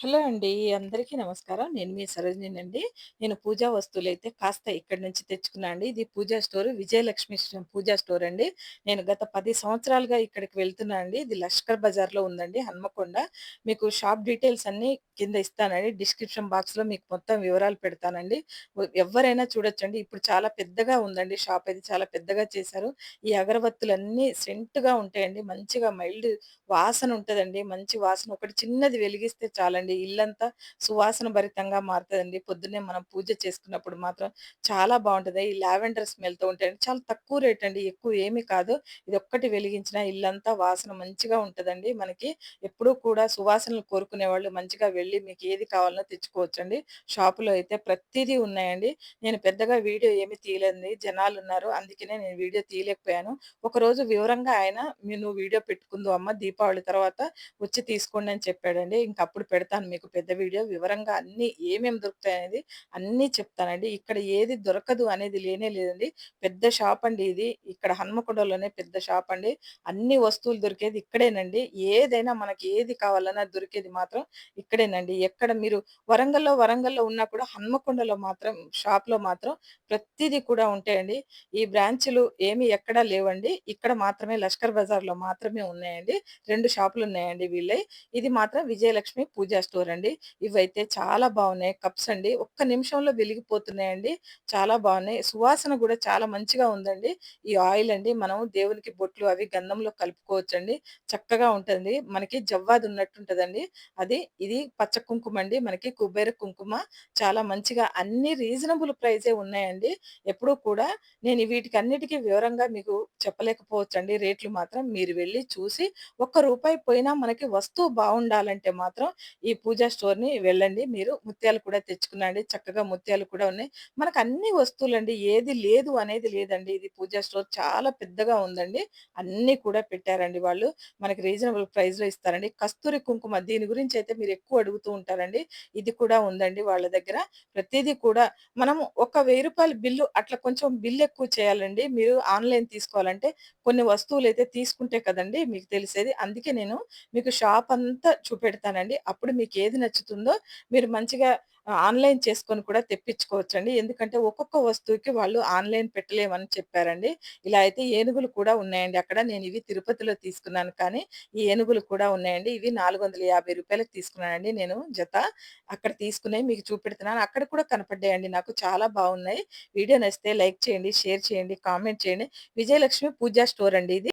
Hello అండి. అందరికీ నమస్కారం. నేను మీ సరోజినినండి. నేను పూజా వస్తువులైతే కాస్త ఇక్కడి నుంచి తెచ్చుకున్నా అండి. ఇది పూజా స్టోర్ విజయలక్ష్మి పూజా స్టోర్ అండి. నేను గత పది సంవత్సరాలుగా ఇక్కడికి వెళ్తున్నా అండి. ఇది లష్కర్ బజార్‌లో ఉందండి హన్మకొండ. మీకు షాప్ డీటెయిల్స్ అన్నీ కింద ఇస్తానండి. డిస్క్రిప్షన్ బాక్స్‌లో మీకు మొత్తం వివరాలు పెడతానండి. ఎవరైనా చూడొచ్చండి. ఇప్పుడు చాలా పెద్దగా ఉందండి షాప్ అయితే చాలా పెద్దగా చేశారు. ఈ అగరబత్తులన్నీ సెంట్‌గా ఉంటాయండి. మంచిగా మైల్డ్ వాసన ఉంటుందండి మంచి వాసన ఒకటి చిన్నది వెలిగిస్తే చాలండి. ఇల్లంతా సువాసన భరితంగా మారుతుందండి పొద్దున్నే మనం పూజ చేసుకున్నప్పుడు మాత్రం చాలా బాగుంటుంది ఈ లావెండర్ స్మెల్‌తో ఉంటాయండి. చాలా తక్కువ రేట్ అండి. ఎక్కువ ఏమీ కాదు. ఇది ఒక్కటి వెలిగించిన ఇల్లంతా వాసన మంచిగా ఉంటదండి మనకి. ఎప్పుడూ కూడా సువాసనలు కోరుకునేవాళ్ళు మంచిగా వెళ్ళి మీకు ఏది కావాలన్నా తెచ్చుకోవచ్చండి. షాపులో అయితే ప్రతిదీ ఉన్నాయండి. నేను పెద్దగా వీడియో ఏమి తీయలేదండి. జనాలున్నారు. అందుకనే నేను వీడియో తీయలేకపోయాను. ఒకరోజు వివరంగా ఆయన "మీ నువ్వు వీడియో పెట్టుకుందు అమ్మ దీపావళి తర్వాత వచ్చి తీసుకోండి" అని చెప్పాడండి. ఇంకప్పుడు అప్పుడు పెడతాను మీకు పెద్ద వీడియో. వివరంగా అన్ని ఏమేమి దొరుకుతాయి అనేది అన్నీ చెప్తానండి. ఇక్కడ ఏది దొరకదు అనేది లేనే లేదండి. పెద్ద షాప్ అండి ఇది. ఇక్కడ హన్మకొండలోనే పెద్ద షాప్ అండి. అన్ని వస్తువులు దొరికేది ఇక్కడేనండి. ఏదైనా మనకి ఏది కావాలన్నా దొరికేది మాత్రం ఇక్కడేనండి. ఎక్కడ మీరు వరంగల్‌లో వరంగల్‌లో ఉన్నా కూడా హన్మకొండలో మాత్రం షాప్‌లో మాత్రం ప్రతిదీ కూడా ఉంటాయండి. ఈ బ్రాంచ్లు ఏమి ఎక్కడా లేవండి. ఇక్కడ మాత్రమే లష్కర్ బజార్‌లో మాత్రమే ఉన్నాయండి. రెండు షాపులు ఉన్నాయండి వీళ్ళే ఇది మాత్రం విజయలక్ష్మి పూజా స్టోర్ అండి. ఇవైతే చాలా బాగున్నాయి కప్స్ అండి. ఒక్క నిమిషంలో వెలిగిపోతున్నాయండి. చాలా బాగున్నాయి సువాసన కూడా చాలా మంచిగా ఉందండి. ఈ ఆయిల్ అండి మనం దేవునికి బొట్లు అవి గంధంలో కలుపుకోవచ్చండి. చక్కగా ఉంటుంది మనకి జవ్వాది ఉన్నట్టుంటదండి. అది ఇది పచ్చ కుంకుమ అండి. మనకి కుబేర కుంకుమ. చాలా మంచిగా అన్ని రీజనబుల్ ప్రైజే ఉన్నాయండి. ఎప్పుడూ కూడా నేను వీటికి అన్నిటికీ వివరంగా మీకు చెప్పలేకపోవచ్చండి. రేట్లు మాత్రం మీరు వెళ్ళి చూసి ఒక్క రూపాయి పోయినా మనకి వస్తువు బాగుండాలంటే మాత్రం ఈ పూజా స్టోర్‌ని వెళ్ళండి మీరు. ముత్యాలు కూడా తెచ్చుకున్నాండి. చక్కగా ముత్యాలు కూడా ఉన్నాయి. మనకు అన్ని వస్తువులండి. ఏది లేదు అనేది లేదండి. ఇది పూజా స్టోర్ చాలా పెద్దగా ఉందండి. అన్నీ కూడా పెట్టారండి వాళ్ళు. మనకి రీజనబుల్ ప్రైస్‌లో ఇస్తారండి. కస్తూరి కుంకుమ దీని గురించి అయితే మీరు ఎక్కువ అడుగుతూ ఉంటారండి. ఇది కూడా ఉందండి వాళ్ళ దగ్గర. ప్రతిదీ కూడా మనం ఒక వెయ్యి రూపాయల బిల్లు అట్లా కొంచెం బిల్లు ఎక్కువ చేయాలండి. మీరు ఆన్‌లైన్ తీసుకోవాలంటే కొన్ని వస్తువులు అయితే తీసుకుంటే కదండి మీకు తెలిసేది. అందుకే నేను మీకు షాప్ అంతా చూపెడతానండి. అప్పుడు మీకు ఏది నచ్చుతుందో మీరు మంచిగా ఆన్‌లైన్ చేసుకొని కూడా తెప్పించుకోవచ్చండి. ఎందుకంటే ఒక్కొక్క వస్తువుకి వాళ్ళు ఆన్‌లైన్ పెట్టలేమని చెప్పారండి. ఇలా అయితే ఏనుగులు కూడా ఉన్నాయండి అక్కడ. నేను ఇవి తిరుపతిలో తీసుకున్నాను కానీ ఈ ఏనుగులు కూడా ఉన్నాయండి. ఇవి రూ. 450కి తీసుకున్నానండి నేను జత. అక్కడ తీసుకున్నయి మీకు చూపెడుతున్నాను. అక్కడ కూడా కనపడ్డాయండి నాకు. చాలా బాగున్నాయి వీడియో నచ్చితే లైక్ చేయండి, షేర్ చేయండి, కామెంట్ చేయండి. విజయలక్ష్మి పూజా స్టోర్ అండి ఇది.